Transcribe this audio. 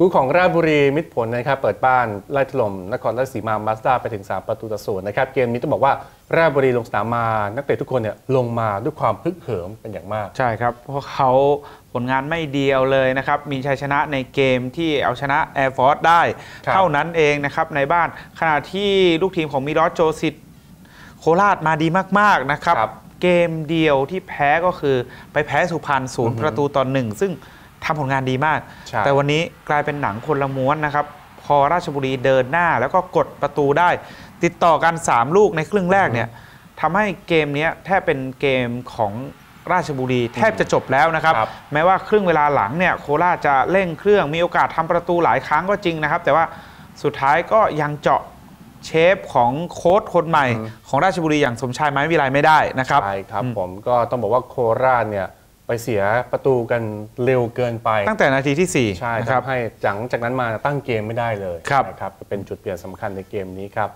คู่ของราชบุรีมิตรผลนะครับ เปิดบ้านไล่ถล่มนครราชสีมามาสด้าไปถึง 3 ประตูต่อศูนย์นะครับ เกมนี้ต้องบอกว่าราชบุรีลงสนามมา นักเตะทุกคนเนี่ยลงมาด้วยความพึกเหิมเป็นอย่างมาก ใช่ครับ เพราะเขาผลงานไม่เดียวเลยนะครับ มีชัยชนะในเกมที่เอาชนะ Air Force ได้ครับเท่านั้นเองนะครับในบ้านขณะที่ลูกทีมของมิรอสโจซิตโคราชมาดีมากๆนะครับครับเกมเดียวที่แพ้ก็คือไปแพ้สุพรรณศูนย์ประตูต่อหนึ่งซึ่ง ทำผลงานดีมากใช่แต่วันนี้กลายเป็นหนังคนละม้วนนะครับ พอราชบุรีเดินหน้าแล้วก็กดประตูได้ ติดต่อกัน 3 ลูกในครึ่งแรกเนี่ยทำให้เกมเนี้ยแทบเป็นเกมของราชบุรีแทบจะจบแล้วนะครับครับแม้ว่าครึ่งเวลาหลังเนี่ยโคราชจะเร่งเครื่องมีโอกาสทำประตูหลายครั้งก็จริงนะครับ แต่ว่าสุดท้ายก็ยังเจาะเชฟของโค้ชคนใหม่ ของราชบุรีอย่างสมชายไม้วิไลไม่ได้นะครับใช่ครับอืมผมก็ต้องบอกว่าโคราชเนี่ย ไปเสียประตูกันเร็วเกินไป ตั้งแต่นาทีที่ 4 ใช่นะครับทำให้หลังจากนั้นมาตั้งเกมไม่ได้เลยครับนะครับเป็นจุดเปลี่ยนสำคัญในเกมนี้ครับ